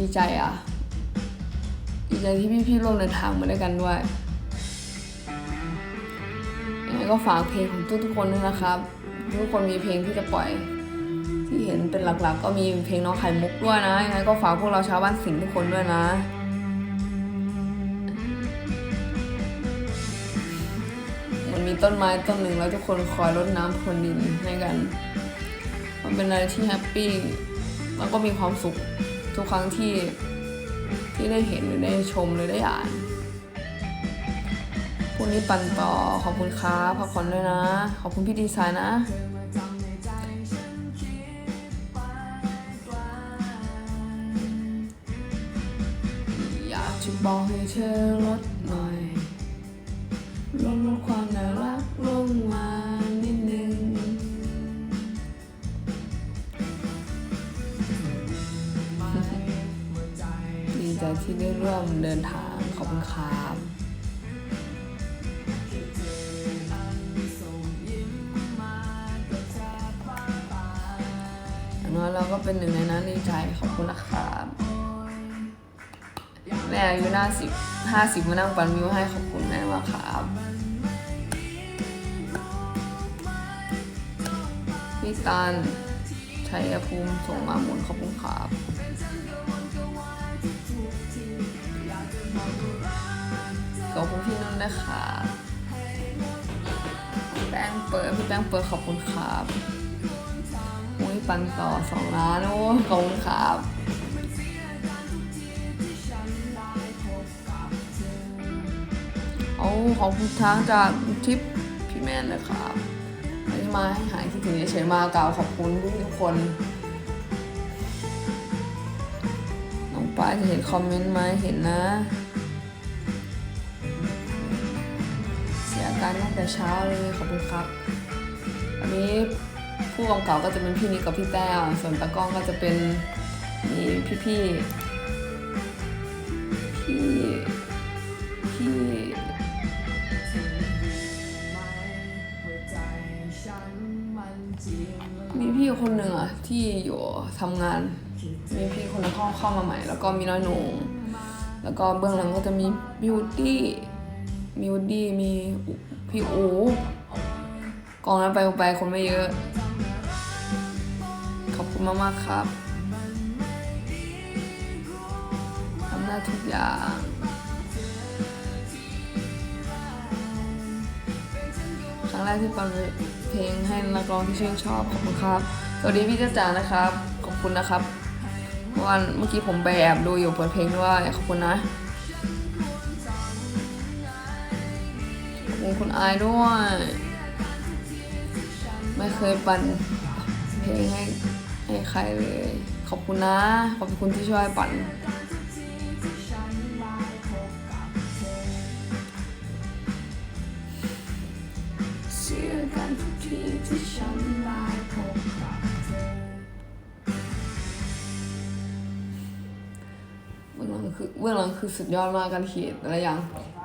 ดีใจอะ ดีใจที่พี่ๆร่วมเดินทางมาด้วยกันด้วยยังไงก็ฝากเพลงของทุกๆคนด้วยนะครับ ทุกคนมีเพลงที่จะปล่อย ที่เห็นเป็นหลักๆ ก็มีเพลงน้องไข่มุกด้วยนะยังไงก็ฝากพวกเราชาวบ้านสิงห์ทุกคนด้วยนะมันมีต้นไม้ต้นหนึ่งแล้วทุกคนคอยรดน้ำพรวนดินให้กัน มันเป็นอะไรที่แฮปปี้แล้วก็มีความสุข ทุกครั้งที่ที่ได้เห็นหรือได้ชมหรือได้อ่านพรุ่งนี้ปั่นต่อขอบคุณครับพักผ่อนด้วยนะ ขอบคุณพี่ดีไซน์นะอยากจะบอกให้เธอลดหน่อยลดลดความน่ารักลงมา ที่ได้ร่วมเดินทาง ขอบคุณครับอย่างน้อยเราก็เป็นหนึ่งในนั้นดีใจขอบคุณนะครับแม่อายุห้าสิบห้าสิบมานั่งปันมิวให้ขอบคุณแม่มากครับพี่ตันชัยภูมิส่งมาหมุนขอบคุณครับ ขอบคุณพี่นุ่นนะคะแป้งเปิดพี่แป้งเปิดขอบคุณครับอุ้ยปันต่อสองล้านโอ้ขอบคุณครับเอาของคุณช้างจากทิปพี่แมนนะครับไม่มาให้หายคิดถึงเฉยๆมากล่าวขอบคุณทุกคนน้องป้ายจะเห็นคอมเมนต์ไหมเห็นนะ การตั้งแต่เช้าเลยขอบคุณครับ อันนี้ผู้กำกับก็จะเป็นพี่นิกกับพี่แต้วส่วนตากล้องก็จะเป็นมีพี่ๆพี่พี่มีพี่คนหนึ่งอะที่อยู่ทำงาน มีพี่คนหนึงเข้าเข้ามาใหม่ แล้วก็มีน้อยหนูแล้วก็เบื้องหลังก็จะมีบิวตี้ มิวดี้มีพี่อูกองนั้นไปไปคนไม่เยอะ ขอบคุณมาก ๆ ครับทำได้ทุกอย่างครั้งแรกที่ฟังเพลงให้นักร้องที่ชื่นชอบขอบคุณครับ สวัสดีพี่เจ้าจ๋านะครับ ขอบคุณนะครับเมื่อวันเมื่อกี้ผมไปแอบดูอยู่เปิดเพลงด้วยขอบคุณนะ คุณอายด้วย ไม่เคยปั่นเพลงให้ให้ใครเลย ขอบคุณนะ ขอบคุณที่ช่วยปั่นเสียกันทุกทีที่ฉันได้พบกับเธอเบื้องหลังคือเบื้องหลังคือสุดยอดมากการเขีดแต่ละอย่าง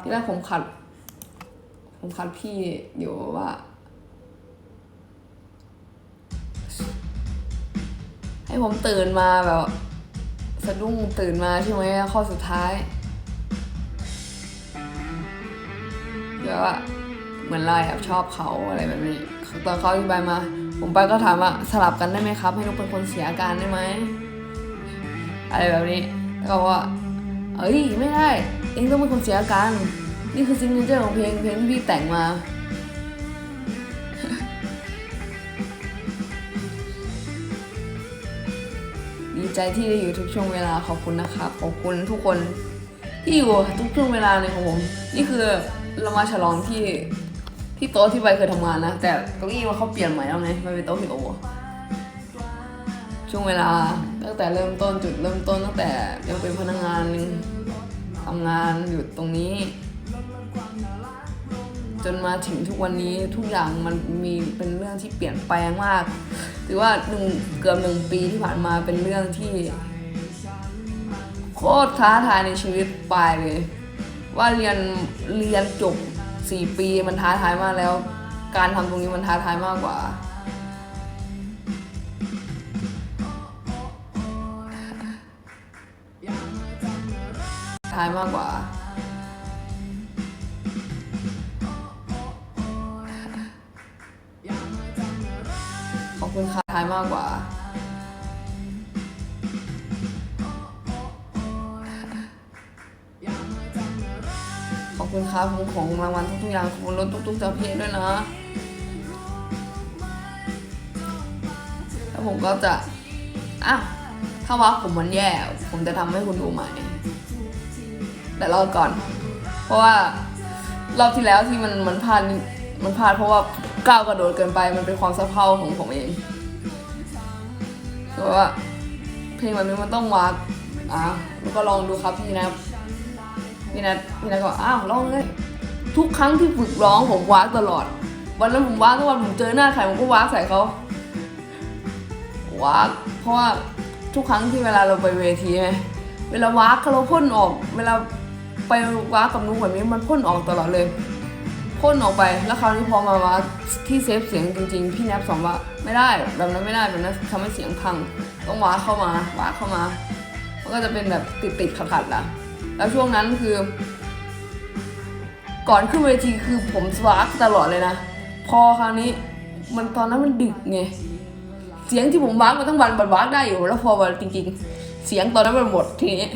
ที่แรกผมขัด ผมขัดพี่อยู่ว่า ให้ผมตื่นมาแบบ สะดุ้งตื่นมาใช่ไหมข้อสุดท้าย เดี๋ยวว่าเหมือนเราแอบชอบเขาอะไรแบบนี้ตอนเขาอธิบายมา ผมไปก็ถามว่าสลับกันได้ไหมครับ ให้นุกเป็นคนเสียอาการได้ไหมอะไรแบบนี้แล้วก็ว่าเอ้ยไม่ได้เองต้องเป็นคนเสียอาการ นี่คือซิงเกิลของเพลงเพลงที่พี่แต่งมา ดีใจที่ได้อยู่ทุกช่วงเวลาขอบคุณนะครับ ขอบคุณทุกคนที่อยู่ทุกช่วงเวลาเลยของผม นี่คือเรามาฉลองที่ที่โต๊ะที่ใบเคยทำงานนะ แต่เก้าอี้มันเขาเปลี่ยนใหม่แล้วไงมันเป็นโต๊ะฮิโอช่วงเวลาตั้งแต่เริ่มต้นจุดเริ่มต้นตั้งแต่ยังเป็นพนักงานทำงานอยู่ตรงนี้ จนมาถึงทุกวันนี้ทุกอย่างมันมีเป็นเรื่องที่เปลี่ยนแปลงมาก ถือว่าหนึ่งเกือบหนึ่งปีที่ผ่านมาเป็นเรื่องที่โคตรท้าทายในชีวิตปลายเลย ว่าเรียนเรียนจบสี่ปีมันท้าทายมากแล้ว การทำตรงนี้มันท้าทายมากกว่าอยทายมากกว่าายมากกว่า ขอบคุณครับผมของรางวัลทุกๆอย่างขอบคุณรถทุกๆเจ้าเพจด้วยนะแล้วผมก็จะอะถ้าว่าผมมันแย่ ผมจะทำให้คุณดูใหม่ แต่รอก่อน เพราะว่ารอบที่แล้วที่มันมันพลาดมันพลาดเพราะว่าก้าวกระโดดเกินไปมันเป็นความสะเพร่าของผมเอง คือว่าเพลงแบบนี้มันต้องวากอะแล้วก็ลองดูครับพี่นะพี่นัทพี่นัทก็บอกอ้าวลองเลยทุกครั้งที่ฝึกร้องผมวากตลอด วันนั้นผมวากทุกวันผมเจอหน้าใครผมก็วากใส่เขาวากเพราะว่าทุกครั้งที่เวลาเราไปเวทีไงเวลาวากเราพ่นออก เวลาไปวากกับนุ้งแบบนี้มันพ่นออกตลอดเลย พ่นออกไปแล้วคราวนี้พอมาวาที่เซฟเสียงจริง ๆ พี่แนบสอนว่าไม่ได้แบบนั้นไม่ได้แบบนั้นทำให้เสียงพังต้องว้าเข้ามาว้าเข้ามา มันก็จะเป็นแบบติดๆขัดๆละแล้วช่วงนั้นคือ ก่อนขึ้นเวทีคือผมสวากตลอดเลยนะ พอคราวนี้มันตอนนั้นมันดึกไงเสียงที่ผมวากมาทั้งวันบันวากได้อยู่แล้วพอวันจริง ๆ เสียงตอนนั้นมันหมดทีนี้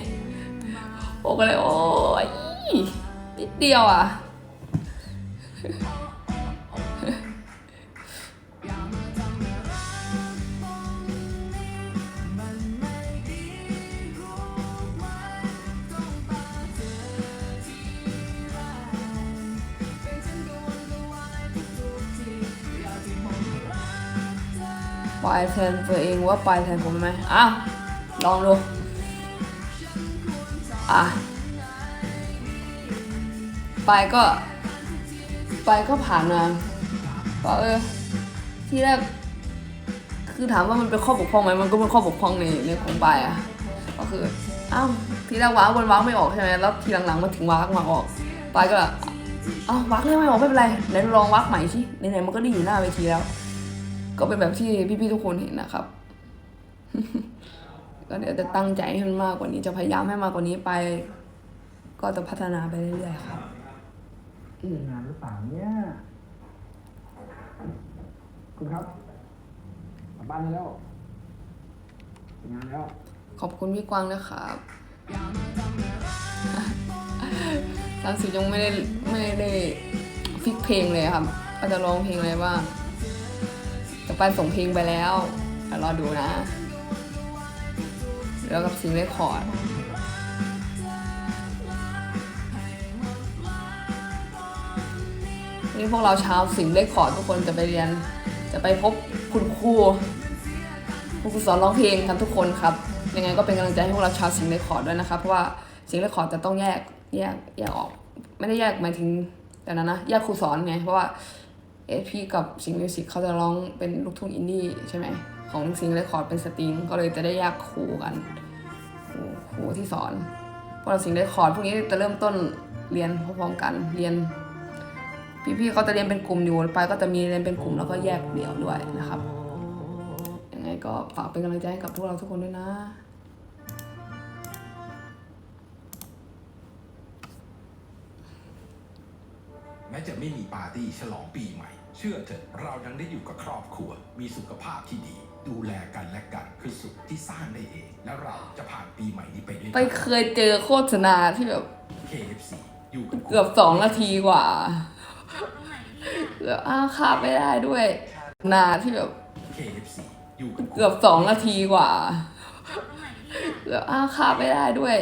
ผมก็เลยโอ้ยนิดเดียวอะ ปลายแทนตัวเองว่าปลายแทนผมไหมอ้าวลองดู อะปลายก็ ไปก็ผ่านมาก็เออ ที่แรกคือถามว่ามันเป็นข้อบกพร่องไหมมันก็เป็นข้อบกพร่องในในของปลายอะ ก็คืออ้าวทีแรกว้างบนว้าไม่ออกใช่ไหมแล้วทีหลังๆมาถึงว้ามาออกไปก็อ้าวว้างเลยไม่ออกไม่เป็นไรไหนลองว้างใหม่สิไหนๆมันก็ได้อยู่หน้าเวทีแล้ว ก็เป็นแบบที่พี่ๆทุกคนเห็นนะครับก็เดี๋ยวจะตั้งใจให้มันมากกว่านี้จะพยายามให้มากกว่านี้ไป ก็จะพัฒนาไปเรื่อยๆครับ ที่งานหรือเปล่าเนี่ยคุณครับกลับบ้านได้แล้วงานแล้ว ขอบคุณพี่กวางนะครับทางสิยังไม่ได้ไม่ได้ฟิกเพลงเลยครับว่าจะร้องเพลงอะไรบ้างจะไปส่งเพลงไปแล้วเดี๋ยวรอดูนะ แล้วกับซิงเรคคอร์ด นี่พวกเราชาวสิงห์เลคคอทุกคนจะไปเรียน จะไปพบคุณครูคุณครูสอนร้องเพลงกันทุกคนครับ ยังไงก็เป็นกำลังใจให้พวกเราชาวสิงห์เลคคอด้วยนะครับ เพราะว่าสิงห์เลคคอจะต้องแยกแยกแยกออก ไม่ได้แยกหมายถึงแต่นั้นนะแยกครูสอนไง เพราะว่าเอพีกับสิงห์มิวสิกเขาจะร้องเป็นลูกทุ่งอินดี้ใช่ไหมของสิงห์เลคคอร์ดเป็นสตริงก็เลยจะได้แยกครูกันครูครูที่สอนพวกเราสิงห์เลคคอร์ดพวกนี้จะเริ่มต้นเรียนพร้อมๆกันเรียน พี่ๆเขาจะเรียนเป็นกลุ่มอยู่ไปก็จะมีเรียนเป็นกลุ่มแล้วก็แยกเดี่ยวด้วยนะครับ ยังไงก็ฝากเป็นกำลังใจให้กับพวกเราทุกคนด้วยนะแม้จะไม่มีปาร์ตี้ฉลองปีใหม่ เชื่อเถอะเรายังได้อยู่กับครอบครัว มีสุขภาพที่ดี ดูแลกันและกันคือสุขที่สร้างได้เอง และเราจะผ่านปีใหม่นี้ไปด้วยไปกันเคยเจอโฆษณาที่แบบ KFC อยู่กับเกือบสองนาทีกว่า แบบอ้าวขาดไม่ได้ด้วย นาที่แบบ KFC อยู่กับเกือบสองนาทีกว่าแบบอ้าวขาดไม่ได้ด้วย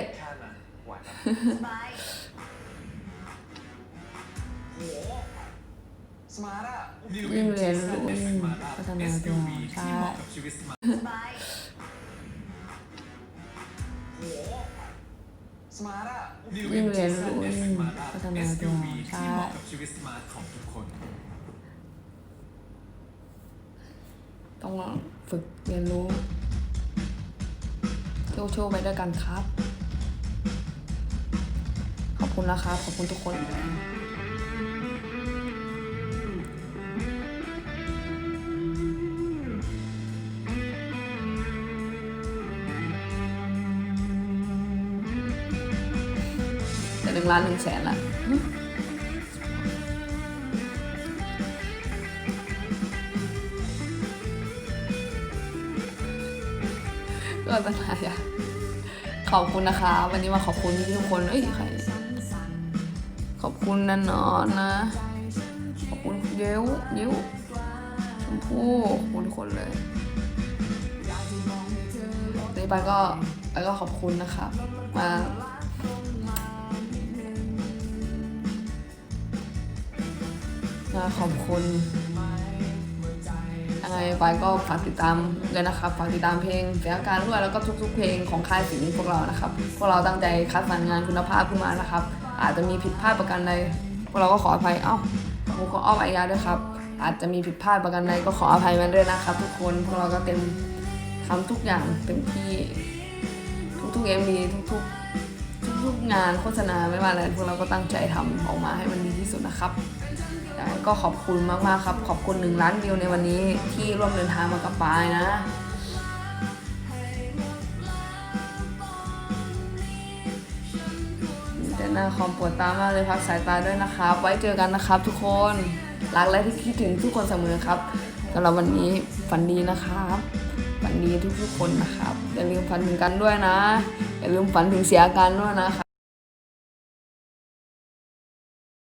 สมาร์ทอะยิ่งเรียนรู้ยิ่งพัฒนาตัวใช่สมาร์ทอะยิ่งเรียนรู้ยิ่งพัฒนาตัวใช่ชีวิตสมาร์ทของทุกคน ต้องฝึกเรียนรู้โชว์โชว์ไปด้วยกันครับ ขอบคุณนะครับขอบคุณทุกคนหนึ่งล้านหนึ่งแสนละ ก็ตั้งหลาอย่างขอบคุณนะคะ วันนี้มาขอบคุณทุกคนเอ้ยใครขอบคุณนันนอนนะ ขอบคุณเย้วเย้วชมพู่ขอบคุณทุกคนเลยนี่ไปก็ไปก็ขอบคุณนะครับมามาขอบคุณ ยังไงไปก็ฝากติดตามเลยนะครับฝากติดตามเพลงเสียอาการด้วยแล้วก็ทุก ๆ เพลงของค่ายสิงห์พวกเรานะครับ พวกเราตั้งใจคัดสรรงานคุณภาพขึ้นมานะครับ อาจจะมีผิดพลาดประการใดพวกเราก็ขออภัยเอ้าผมขออ้อมอายาด้วยครับ อาจจะมีผิดพลาดประการใดก็ขออภัยมันด้วยนะครับ ทุกคนพวกเราก็เต็มทำทุกอย่างเต็มที่ทุกๆเอ็มวีทุกๆทุกๆงานโฆษณาไม่ว่าอะไรพวกเราก็ตั้งใจทำออกมาให้มันดีที่สุดนะครับ ก็ขอบคุณมากๆครับ ขอบคุณหนึ่งล้านวิวในวันนี้ที่ร่วมเดินทางมากับปายนะเดินหน้าคอมปวดตามากเลยพักสายตาด้วยนะครับ ไว้เจอกันนะครับทุกคนรักและที่คิดถึงทุกคนเสมอครับสำหรับวันนี้ฝันดีนะครับฝันดีทุกๆคนนะครับอย่าลืมฝันถึงกันด้วยนะอย่าลืมฝันถึงเสียการด้วยนะครับ